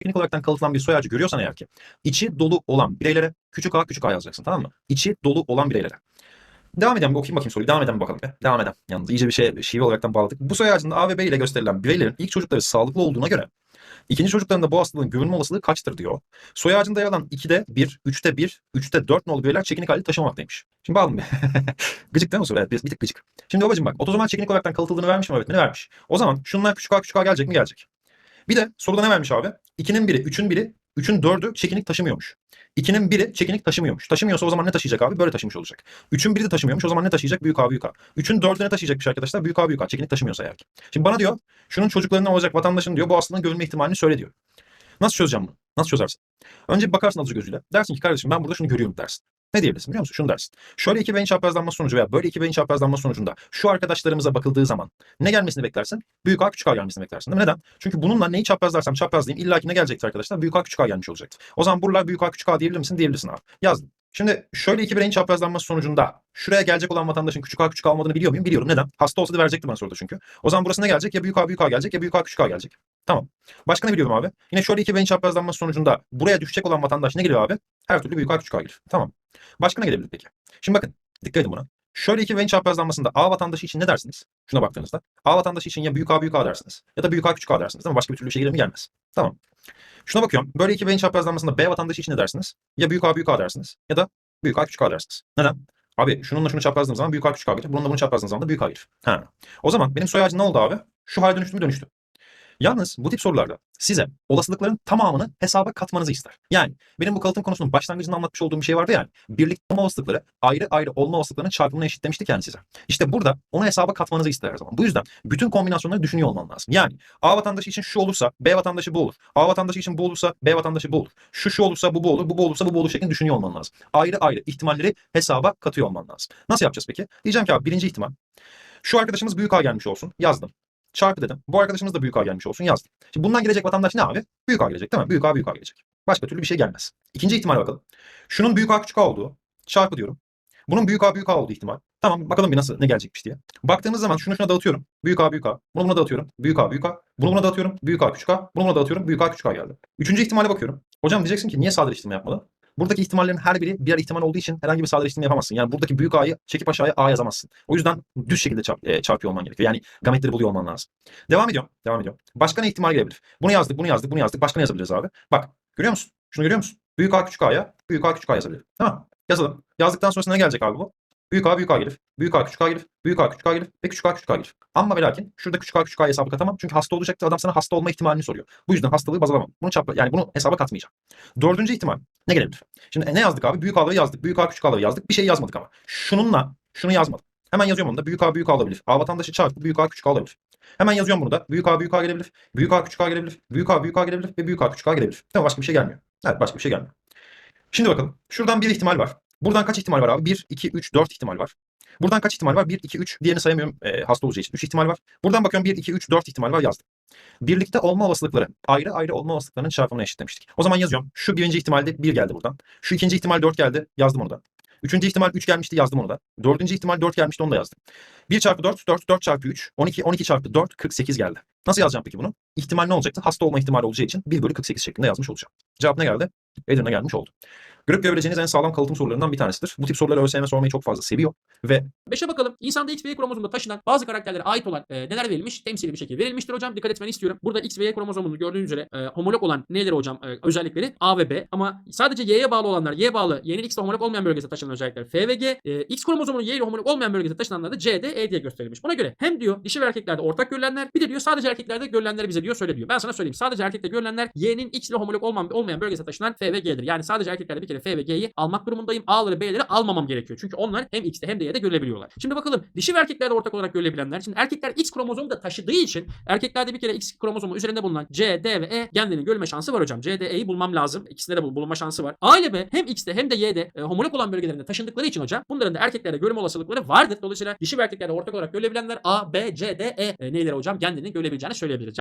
Teknik olaraktan kalıtılan bir soy ağacı görüyorsan eğer ki içi dolu olan bireylere küçük a küçük a yazacaksın tamam mı? İçi dolu olan bireylere. Devam edelim. Bir okuyayım bakayım soruyu. Devam edelim bakalım. Be. Devam edelim. Yalnız iyice bir şey şive olaraktan bağladık. Bu soy ağacında A ve B ile gösterilen bireylerin ilk çocukları sağlıklı olduğuna göre ikinci çocuklarında bu hastalığın görülme olasılığı kaçtır diyor. Soy ağacında yer alan 2'de 1, 3'te 1, 3'te 4 nolu bireyler çekinik halde taşımamaktaymış. Şimdi bağlı gıcık değil mi soru? Evet bir, bir tık gıcık. Şimdi babacığım bak otozomal çekinik olaraktan kalıtıldığını vermiş mi öğretmeni? Vermiş. O zaman şunlar küçük a küçük a gelecek mi? Gelecek. Bir de soruda ne vermiş abi? 2'nin biri, 3'ün biri, 3'ün 4'ü çekinik taşımıyormuş. 2'nin biri çekinik taşımıyormuş. Taşımıyorsa o zaman ne taşıyacak abi? Böyle taşımış olacak. 3'ün biri de taşımıyormuş. O zaman ne taşıyacak? Büyük A büyük A. 3'ün 4'ü ne taşıyacakmış arkadaşlar? Büyük A büyük A. Çekinik taşımıyorsa eğer ki. Şimdi bana diyor şunun çocuklarından olacak vatandaşın diyor bu hastalığın görülme ihtimalini söyle diyor. Nasıl çözeceğim bunu? Nasıl çözersin? Önce bakarsın alıcı gözüyle. Dersin ki kardeşim ben burada şunu görüyorum dersin. Ne diyebilirsin biliyor musun? Şunu dersin. Şöyle iki beyin çaprazlanması sonucu veya böyle iki beyin çaprazlanması sonucunda şu arkadaşlarımıza bakıldığı zaman ne gelmesini beklersin? Büyük A küçük A gelmesini beklersin değil mi? Neden? Çünkü bununla neyi çaprazlarsam çaprazlayayım illaki ne gelecektir arkadaşlar? Büyük A küçük A gelmiş olacaktır. O zaman buralar büyük A küçük A diyebilir misin? Diyebilirsin abi. Yazdım. Şimdi şöyle iki bireyin çaprazlanması sonucunda şuraya gelecek olan vatandaşın küçük A küçük A olmadığını biliyor muyum? Biliyorum. Neden? Hasta olsa da verecekti bana soruda çünkü. O zaman burası ne gelecek? Ya büyük A büyük A gelecek ya büyük A küçük A gelecek. Tamam. Başka ne biliyorum abi? Yine şöyle iki beyin çaprazlanması sonucunda buraya düşecek olan vatandaş ne geliyor abi? Her türlü büyük A küçük A gelir. Tamam. Başka ne gelebilir peki? Şimdi bakın dikkat edin buna. Şöyle iki beyin çaprazlanmasında A vatandaşı için ne dersiniz? Şuna baktığınızda. A vatandaşı için ya büyük A büyük A dersiniz. Ya da büyük A küçük A dersiniz. Değil mi? Başka bir türlü bir şey gelir mi? Gelmez. Tamam. Şuna bakıyorum. Böyle iki beyin çaprazlanmasında B vatandaşı için ne dersiniz? Ya büyük A büyük A dersiniz. Ya da büyük A küçük A dersiniz. Neden? Abi şununla şunu çaprazladığım zaman büyük A küçük A gelir. Bununla bunu çaprazladığım zaman da büyük A gelir. Ha. O zaman benim soy ağacım ne oldu abi? Şu hale dönüştü mü dönüştü. Yalnız bu tip sorularda size olasılıkların tamamını hesaba katmanızı ister. Yani benim bu kalıtım konusunun başlangıcında anlatmış olduğum bir şey vardı yani. Birlikte olma olasılıkları ayrı ayrı olma olasılıklarının çarpımına eşitlemiştik yani size. İşte burada onu hesaba katmanızı ister her zaman. Bu yüzden bütün kombinasyonları düşünüyor olman lazım. Yani A vatandaşı için şu olursa B vatandaşı bu olur. A vatandaşı için bu olursa B vatandaşı bu olur. Şu şu olursa bu bu olur. Bu bu olursa bu bu olur şeklinde düşünüyor olman lazım. Ayrı ayrı ihtimalleri hesaba katıyor olman lazım. Nasıl yapacağız peki? Diyeceğim ki abi birinci ihtimal. Şu arkadaşımız büyük A gelmiş olsun. Yazdım çarpı dedim. Bu arkadaşımız da büyük A gelmiş olsun yazdım. Şimdi bundan gelecek vatandaş ne abi? Büyük A gelecek değil mi? Büyük A büyük A gelecek. Başka türlü bir şey gelmez. İkinci ihtimal bakalım. Şunun büyük A küçük A olduğu. Çarpı diyorum. Bunun büyük A büyük A olduğu ihtimal. Tamam bakalım bir nasıl ne gelecekmiş diye. Baktığımız zaman şunu şuna dağıtıyorum. Büyük A büyük A. Bunu buna dağıtıyorum. Büyük A büyük A. Bunu buna dağıtıyorum. Büyük A küçük A. Bunu buna dağıtıyorum. Büyük A küçük A geldi. Üçüncü ihtimale bakıyorum. Hocam diyeceksin ki niye sadeleştirme yapmalı? Buradaki ihtimallerin her biri birer ihtimal olduğu için herhangi bir sadeleştirme yapamazsın. Yani buradaki büyük A'yı çekip aşağıya A yazamazsın. O yüzden düz şekilde çarp, e, çarpıyor olman gerekiyor. Yani gametleri buluyor olman lazım. Devam ediyorum. Devam ediyorum. Başka ne ihtimal gelebilir? Bunu yazdık, bunu yazdık, bunu yazdık. Başka ne yazabiliriz abi? Bak görüyor musun? Şunu görüyor musun? Büyük A küçük A'ya büyük A küçük A yazabilir. Tamam. Yazalım. Yazdıktan sonrasında ne gelecek abi bu? Büyük A büyük A gelir. Büyük A küçük A gelir. Büyük A küçük A gelir. Ve küçük A küçük A gelir. Ama ve lakin şurada küçük A küçük A hesabı katamam. Çünkü hasta olacaktı. Adam sana hasta olma ihtimalini soruyor. Bu yüzden hastalığı baz alamam. Bunu çarpla, yani bunu hesaba katmayacağım. Dördüncü ihtimal ne gelebilir? Şimdi ne yazdık abi? Büyük A'ları yazdık. Büyük A küçük A'ları yazdık. Bir şey yazmadık ama. Şununla şunu yazmadım. Hemen yazıyorum onu da. Büyük A büyük A olabilir. A vatandaşı çarpı büyük A küçük A olabilir. Hemen yazıyorum bunu da. Büyük A büyük A gelebilir. Büyük A küçük A gelebilir. Büyük A büyük A gelebilir ve büyük A küçük A gelebilir. Tamam başka bir şey gelmiyor. Evet başka bir şey gelmiyor. Şimdi bakalım. Şuradan bir ihtimal var. Buradan kaç ihtimal var abi? 1, 2, 3, 4 ihtimal var. Buradan kaç ihtimal var? 1, 2, 3. Diğerini sayamıyorum e, hasta olacağı için. 3 ihtimal var. Buradan bakıyorum 1, 2, 3, 4 ihtimal var yazdım. Birlikte olma olasılıkları ayrı ayrı olma olasılıklarının çarpımına eşitlemiştik. O zaman yazıyorum. Şu birinci ihtimalde 1 geldi buradan. Şu ikinci ihtimal 4 geldi. Yazdım onu da. Üçüncü ihtimal 3 gelmişti yazdım onu da. Dördüncü ihtimal 4 gelmişti onu da yazdım. 1 çarpı 4, 4, 4 çarpı 3, 12, 12 çarpı 4, 48 geldi. Nasıl yazacağım peki bunu? İhtimal ne olacaktı? Hasta olma ihtimali olacağı için 1 bölü 48 şeklinde yazmış olacağım. Cevap ne geldi? Edirne gelmiş oldu. Görüp görebileceğiniz en sağlam kalıtım sorularından bir tanesidir. Bu tip soruları ÖSYM sormayı çok fazla seviyor ve 5'e bakalım. İnsanda X ve Y kromozomunda taşınan bazı karakterlere ait olan e, neler verilmiş? Temsili bir şekilde verilmiştir hocam. Dikkat etmeni istiyorum. Burada X ve Y kromozomunu gördüğünüz üzere e, homolog olan neleri hocam? E, özellikleri A ve B. Ama sadece Y'ye bağlı olanlar, Y bağlı, Y'nin X ile homolog olmayan bölgesine taşınan özellikler F ve G. E, X kromozomunun Y ile homolog olmayan bölgesine taşınanlar da C, D, E diye gösterilmiş. Buna göre hem diyor dişi ve erkeklerde ortak görülenler bir de diyor sadece erkeklerde görülenleri bize diyor söyle diyor. Ben sana söyleyeyim. Sadece erkekte görülenler Y'nin X ile homolog olmayan, olmayan bölgesine taşınan F ve G'dir. Yani sadece erkeklerde bir kere F ve G'yi almak durumundayım. A'ları B'leri almamam gerekiyor. Çünkü onlar hem X'te hem de Y'de görülebiliyorlar. Şimdi bakalım dişi ve erkeklerde ortak olarak görülebilenler. Şimdi erkekler X kromozomu da taşıdığı için erkeklerde bir kere X kromozomu üzerinde bulunan C, D ve E genlerinin görülme şansı var hocam. C, D, E'yi bulmam lazım. İkisinde de bul- bulunma şansı var. A ile B hem X'te hem de Y'de e, homolog olan bölgelerinde taşındıkları için hocam bunların da erkeklerde görülme olasılıkları vardır. Dolayısıyla dişi ve erkeklerde ortak olarak görülebilenler A, B, C, D, E, e neyleri hocam genlerinin görülebileceğini söyleyebiliriz.